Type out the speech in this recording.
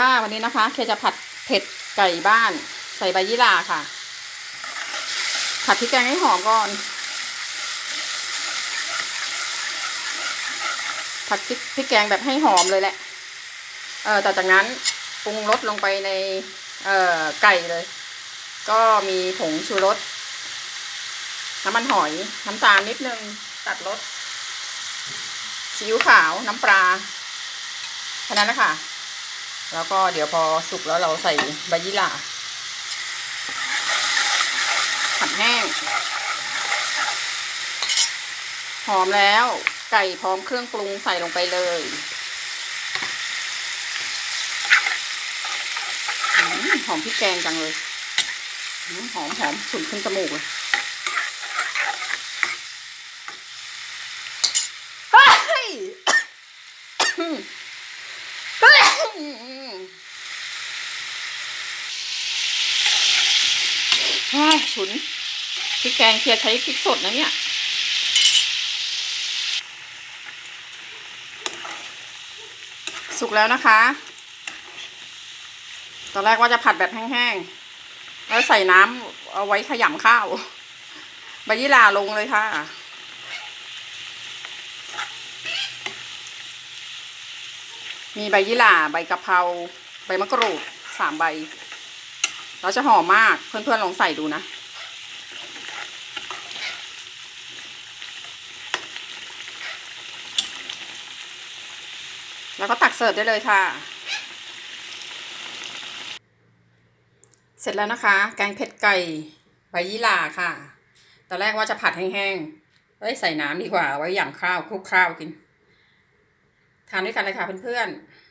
ค่ะวันนี้นะคะเคจะผัดเผ็ดไก่บ้านใส่ใบยี่หร่าค่ะ ผัดพริกแกงให้หอมก่อน ผัดพริกพริกแกงแบบให้หอมเลยแหละ เออแต่จากนั้นปรุงรสลงไปในเอ่อไก่เลย ก็มีผงชูรสน้ำมันหอยน้ำตาลนิดนึงตัดรสซีอิ๊วขาวน้ำปลาแค่นั้นนะคะ แล้วก็เดี๋ยวพอสุกแล้วเราใส่ใบยี่หร่าผัดแห้งหอมแล้วไก่พร้อมเครื่องปรุงใส่ลงไปเลยหอมพริกแกงจังเลยอืมหอมหอมฉุนขึ้นจมูกเลยเฮ้ย ว้ายฉุนพริกแกงเคียใช้พริกสดนะเนี่ยสุกแล้วนะคะ ตอนแรกว่าจะผัดแบบแห้งๆ แล้วใส่น้ำเอาไว้ขยำข้าว ใบยี่หร่าลงเลยค่ะ มีใบยี่หร่า ใบกะเพรา ใบมะกรูดสามใบ เราจะหอมมากเพื่อนๆลองใส่ดูนะ แล้วก็ตักเสิร์ฟได้เลยค่ะ เสร็จแล้วนะคะ แกงเผ็ดไก่ใบยี่หร่าค่ะ ตอนแรกว่าจะผัดแห้งๆเอ้ยใส่น้ำดีกว่าไว้อย่างข้าวคลุกข้าวกิน ทานด้วยกันเลยค่ะเพื่อนๆ